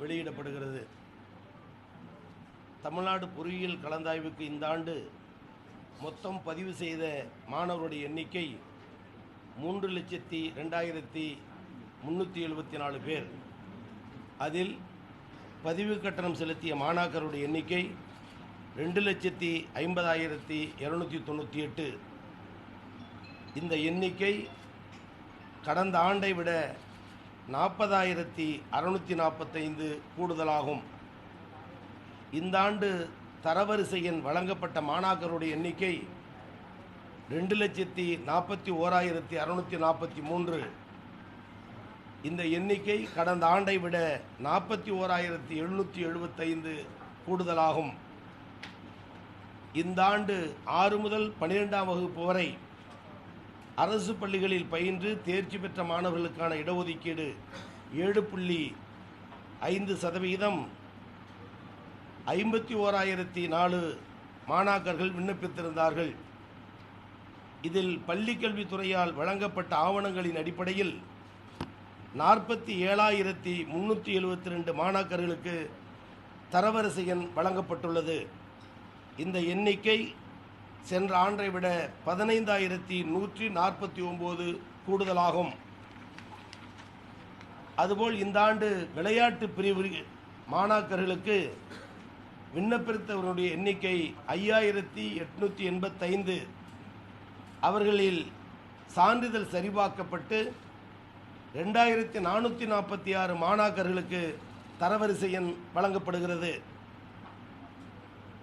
வெளியிடப்படுகிறது. தமிழ்நாடு பொறியியல் கலந்தாய்வுக்கு இந்த ஆண்டு மொத்தம் பதிவு செய்த மாணவருடைய எண்ணிக்கை மூன்று லட்சத்தி ரெண்டாயிரத்தி முந்நூற்றி எழுபத்தி நாலு பேர். அதில் பதிவு கட்டணம் செலுத்திய மாணாக்கருடைய எண்ணிக்கை ரெண்டு லட்சத்தி ஐம்பதாயிரத்தி இரநூத்தி தொண்ணூற்றி எட்டு. இந்த எண்ணிக்கை கடந்த ஆண்டை விட நாற்பதாயிரத்தி அறுநூற்றி நாற்பத்தைந்து கூடுதலாகும். இந்த ஆண்டு தரவரிசையின் வழங்கப்பட்ட மாணாக்கருடைய எண்ணிக்கை ரெண்டு லட்சத்தி நாற்பத்தி ஓராயிரத்தி அறுநூற்றி நாற்பத்தி மூன்று. இந்த எண்ணிக்கை கடந்த ஆண்டை விட நாற்பத்தி ஓராயிரத்தி எழுநூற்றி எழுபத்தைந்து கூடுதலாகும். இந்த ஆண்டு ஆறு முதல் பன்னிரெண்டாம் வகுப்பு வரை அரசு பள்ளிகளில் பயின்று தேர்ச்சி பெற்ற மாணவர்களுக்கான இடஒதுக்கீடு ஏழு புள்ளி ஐந்து சதவிகிதம் ஐம்பத்தி ஓராயிரத்தி நாலு மாணாக்கர்கள் விண்ணப்பித்திருந்தார்கள். இதில் பள்ளிக்கல்வித்துறையால் வழங்கப்பட்ட ஆவணங்களின் அடிப்படையில் நாற்பத்தி ஏழாயிரத்தி முந்நூற்றி எழுபத்தி ரெண்டு மாணாக்கர்களுக்கு தரவரிசை எண் வழங்கப்பட்டுள்ளது. இந்த எண்ணிக்கை சென்ற ஆண்டை விட பதினைந்தாயிரத்தி நூற்றி நாற்பத்தி ஒம்பது கூடுதலாகும். அதுபோல் இந்த ஆண்டு விளையாட்டு பிரிவு மாணாக்கர்களுக்கு விண்ணப்பித்தவருடைய எண்ணிக்கை ஐயாயிரத்தி எட்நூற்றி எண்பத்தைந்து. அவர்களில் சான்றிதழ் சரிபார்க்கப்பட்டு ரெண்டாயிரத்தி நானூற்றி நாற்பத்தி ஆறு மாணாக்கர்களுக்கு தரவரிசை எண் வழங்கப்படுகிறது.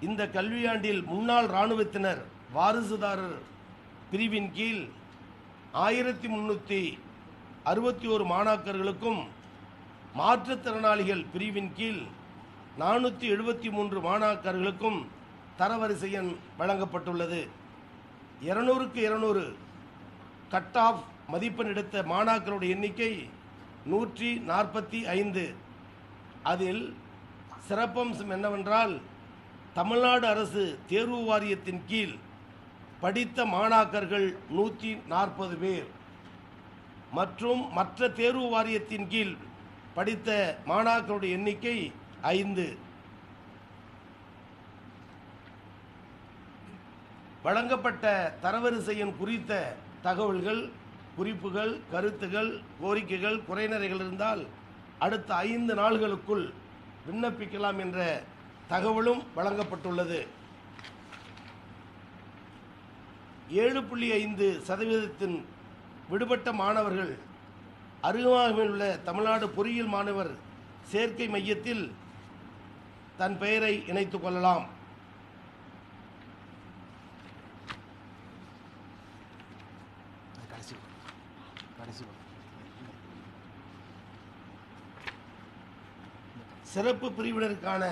இந்த கல்வியாண்டில் முன்னாள் இராணுவத்தினர் வாரிசுதாரர் பிரிவின் கீழ் ஆயிரத்தி முன்னூற்றி அறுபத்தி ஒரு மாணாக்கர்களுக்கும் மாற்றுத்திறனாளிகள் பிரிவின் கீழ் நானூற்றி எழுபத்தி மூன்று மாணாக்கர்களுக்கும் தரவரிசை எண் வழங்கப்பட்டுள்ளது. இருநூறுக்கு இருநூறு கட் ஆஃப் மதிப்பெண் எடுத்த மாணாக்கருடைய எண்ணிக்கை நூற்றி நாற்பத்தி ஐந்து. அதில் சிறப்பம்சம் என்னவென்றால் தமிழ்நாடு அரசு தேர்வு வாரியத்தின் கீழ் படித்த மாணாக்கர்கள் நூற்றி நாற்பது பேர். மற்றும் மற்ற தேர்வு வாரியத்தின் கீழ் படித்த மாணாக்கருடைய எண்ணிக்கை ஐந்து. வழங்கப்பட்ட தரவரிசையின் குறித்த தகவல்கள் குறிப்புகள் கருத்துகள் கோரிக்கைகள் குறைநிறைகள் இருந்தால் அடுத்த ஐந்து நாள்களுக்குள் விண்ணப்பிக்கலாம் என்ற தகவலும் வழங்கப்பட்டுள்ளது. ஏழு புள்ளி ஐந்து சதவீதத்தின் விடுபட்ட மாணவர்கள் அருகாமையில் உள்ள தமிழ்நாடு பொறியியல் மாணவர் சேர்க்கை மையத்தில் தன் பெயரை இணைத்துக் கொள்ளலாம். சிறப்பு பிரிவினருக்கான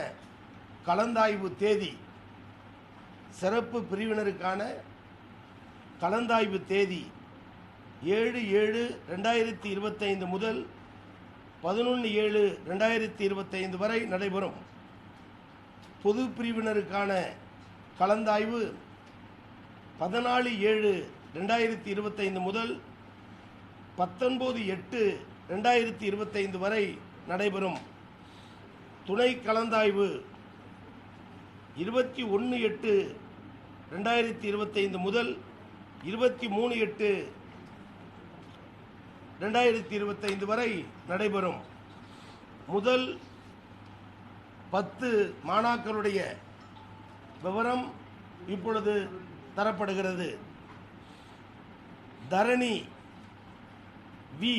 கலந்தாய்வு தேதி. சிறப்பு பிரிவினருக்கான கலந்தாய்வு தேதி ஏழு ஏழு ரெண்டாயிரத்தி இருபத்தைந்து முதல் பதினொன்று ஏழு ரெண்டாயிரத்தி இருபத்தைந்து வரை நடைபெறும். பொது பிரிவினருக்கான கலந்தாய்வு பதினாலு ஏழு ரெண்டாயிரத்தி இருபத்தைந்து முதல் பத்தொன்பது எட்டு ரெண்டாயிரத்தி இருபத்தைந்து வரை நடைபெறும். துணை கலந்தாய்வு இருபத்தி ஒன்று எட்டு ரெண்டாயிரத்தி இருபத்தைந்து முதல் இருபத்தி மூணு எட்டு ரெண்டாயிரத்தி இருபத்தைந்து வரை நடைபெறும். முதல் பத்து மாணாக்கருடைய விவரம் இப்பொழுது தரப்படுகிறது. தரணி வி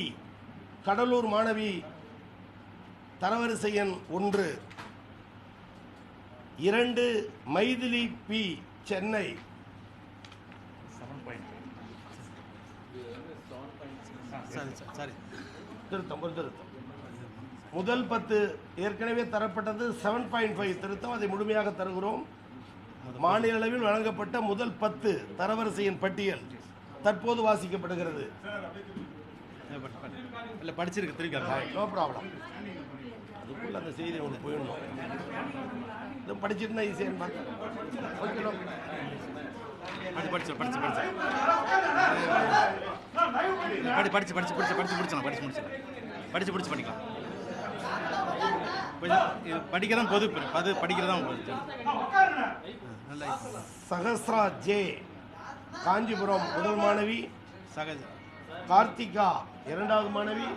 கடலூர் மாணவி தரவரிசை எண் ஒன்று. இரண்டு மைதிலி பி சென்னை. திருத்தம் ஒரு திருத்தம். முதல் பத்து ஏற்கனவே தரப்பட்டது செவன் பாயிண்ட் ஃபைவ் திருத்தம். அதை முழுமையாக தருகிறோம். மாநில அளவில் வழங்கப்பட்ட முதல் பத்து தரவரிசையின் பட்டியல் தற்போது வாசிக்கப்படுகிறது. இல்லை படிச்சிருக்கு திருக்கி நோ ப்ராப்ளம் அதுக்குள்ள அந்த செய்தி உங்களுக்கு போயிடணும். இது படிச்சிருந்தா ஈஸியான்னு பார்த்தேன் படிச்சு படிச்சு படிச்சு படிச்சு. படி படிச்சு படிச்சு படிச்சு படிச்சு முடிச்சலாம் படிச்சு முடிச்சலாம் படிச்சு. கொஞ்சம் இது படிக்கிறதான் பொது அது படிக்கிறதான் நல்லா. சகஸ்ரா ஜே காஞ்சிபுரம் முதல் மாணவி. சகஜ. கார்த்திகா இரண்டாவது மாணவி.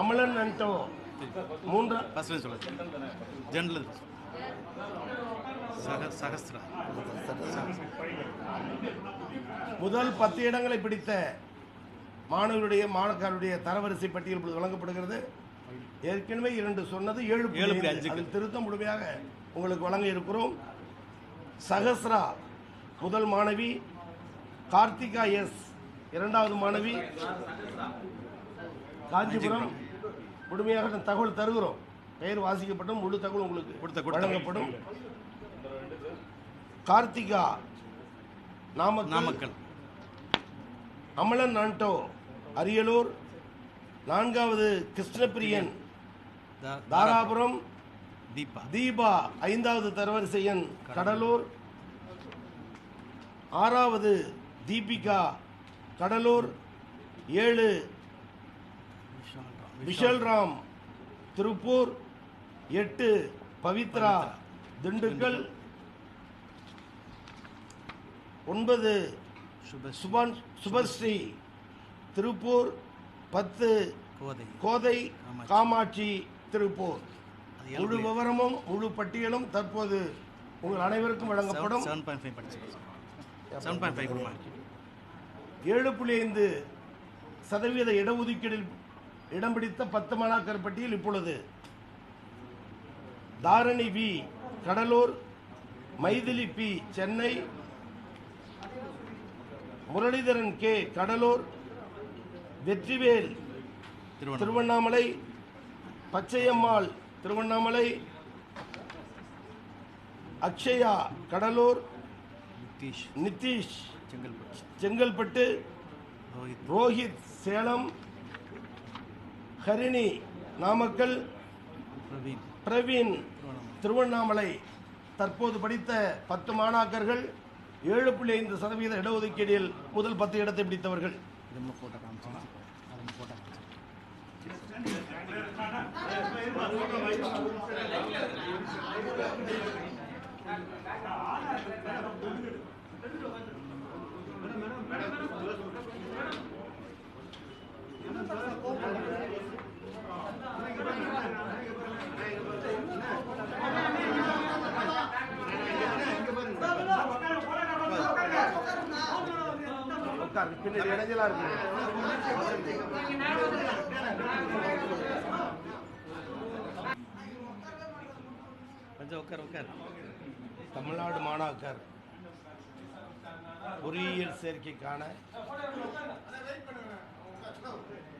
அமலன் அண்டோ மூன்றா ஃபர்ஸ்ட் சொல்லுங்க. ஜென்ரல் சக சகஸ்திரா. முதல் பத்து இடங்களை பிடித்த மாணவர்களுடைய மாணவர்களுடைய தரவரிசை பட்டியல் இப்பொழுது வழங்கப்படுகிறது. ஏற்கனவே இரண்டு சொன்னது ஏழு ஏழு. அதில் திருத்தம் முழுமையாக உங்களுக்கு வழங்க இருக்கிறோம். சகஸ்ரா முதல் மாணவி. கார்த்திகா எஸ். இரண்டாவது மாணவி. காஞ்சிபுரம். முழுமையாக தகவல் தருகிறோம். பெயர் வாசிக்கப்பட்டும் முழு தகவல் உங்களுக்கு. வழங்கப்படும். கார்த்திகா நாமக்கல் நாமக்கல். அமலன் ஆண்டோ அரியலூர். நான்காவது கிருஷ்ணபிரியன் தா- தாராபுரம். தீபா. தீபா ஐந்தாவது தரவரிசை எண் கடலூர். ஆறாவது தீபிகா கடலூர். ஏழு விஷால் ராம். திருப்பூர் எட்டு பவித்ரா திண்டுக்கல் ஒன்பது சுபான் சுபஸ்ரீ திருப்பூர் பத்து கோதை. கோதை காமாட்சி. திருப்பூர். முழு விவரமும் முழு பட்டியலும் தற்போது உங்கள் அனைவருக்கும் வழங்கப்படும். ஏழு புள்ளி ஐந்து சதவீத இடஒதுக்கீடில் இடம் பிடித்த பத்து மாணாக்கர் பட்டியல் இப்பொழுது. Dharani V. Cuddalore Mythili P. Chennai Muralidharan K. Cuddalore Vetrivel Tiruvannamalai. Pachaiyammal Tiruvannamalai Akshaya Cuddalore Nitish Chengalpattu. Chengalpattu Rohith Salem Harini Namakkal Praveen Tiruvannamalai தற்போது படித்த பத்து மாணாக்கர்கள் ஏழு புள்ளி ஐந்து சதவீத இடஒதுக்கீடில் முதல் பத்து இடத்தை பிடித்தவர்கள் இது நம்ம ஃபோட்டோ உட்காரு, பின்னாடி இடைஞ்சலா இருக்கு கொஞ்சம் உட்கார் உட்கார் தமிழ்நாடு மாணாக்கர் பொறியியல் சேர்க்கைக்கான Oh, account.